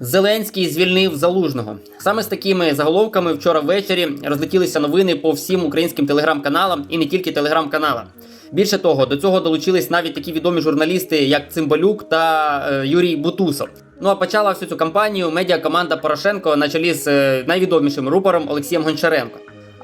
Зеленський звільнив залужного. Саме з такими заголовками вчора ввечері розлетілися новини по всім українським телеграм-каналам і не тільки телеграм-каналам. Більше того, до цього долучились навіть такі відомі журналісти, як Цимбалюк та е, Юрій Бутусов. Ну а почала всю цю кампанію медіакоманда Порошенко на чолі з е, найвідомішим рупором Олексієм Гончаренко.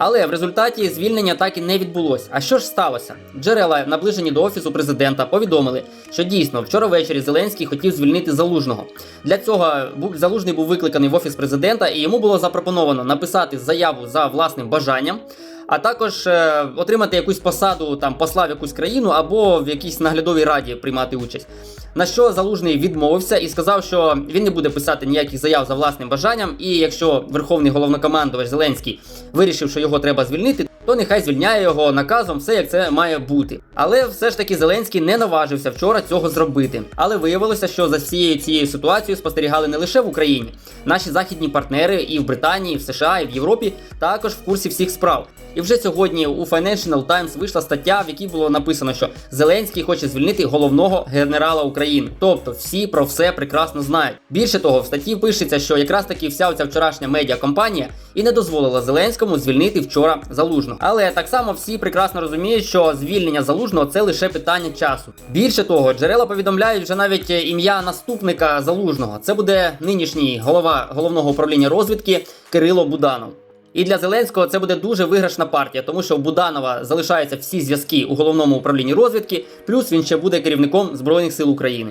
Але в результаті звільнення так і не відбулось. А що ж сталося? Джерела, наближені до офісу президента, повідомили, що дійсно вчора ввечері Зеленський хотів звільнити залужного. Для цього залужний був викликаний в офіс президента, і йому було запропоновано написати заяву за власним бажанням. А також е, отримати якусь посаду там посла в якусь країну або в якійсь наглядовій раді приймати участь. На що залужний відмовився і сказав, що він не буде писати ніяких заяв за власним бажанням. І якщо верховний головнокомандувач Зеленський вирішив, що його треба звільнити, то нехай звільняє його наказом, все як це має бути. Але все ж таки Зеленський не наважився вчора цього зробити. Але виявилося, що за всією цією ситуацією спостерігали не лише в Україні. Наші західні партнери і в Британії, і в США, і в Європі також в курсі всіх справ. І вже сьогодні у Financial Times вийшла стаття, в якій було написано, що Зеленський хоче звільнити головного генерала України. Тобто всі про все прекрасно знають. Більше того, в статті пишеться, що якраз таки вся ця вчорашня медіакомпанія і не дозволила Зеленському звільнити вчора залужного. Але так само всі прекрасно розуміють, що звільнення залужного це лише питання часу. Більше того, джерела повідомляють вже навіть ім'я наступника залужного. Це буде нинішній голова головного управління розвідки Кирило Буданов. І для Зеленського це буде дуже виграшна партія, тому що у Буданова залишаються всі зв'язки у головному управлінні розвідки, плюс він ще буде керівником Збройних сил України.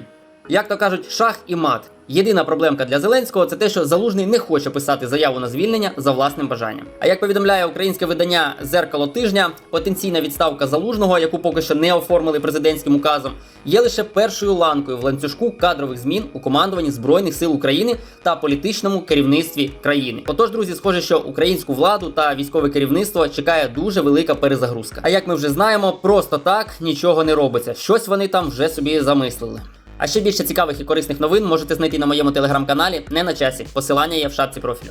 Як то кажуть, шах і мат. Єдина проблемка для Зеленського це те, що залужний не хоче писати заяву на звільнення за власним бажанням. А як повідомляє українське видання Зеркало тижня, потенційна відставка залужного, яку поки що не оформили президентським указом, є лише першою ланкою в ланцюжку кадрових змін у командуванні збройних сил України та політичному керівництві країни. Отож, друзі, схоже, що українську владу та військове керівництво чекає дуже велика перезагрузка. А як ми вже знаємо, просто так нічого не робиться. Щось вони там вже собі замислили. А ще більше цікавих і корисних новин можете знайти на моєму телеграм-каналі не на часі. Посилання є в шапці профілю.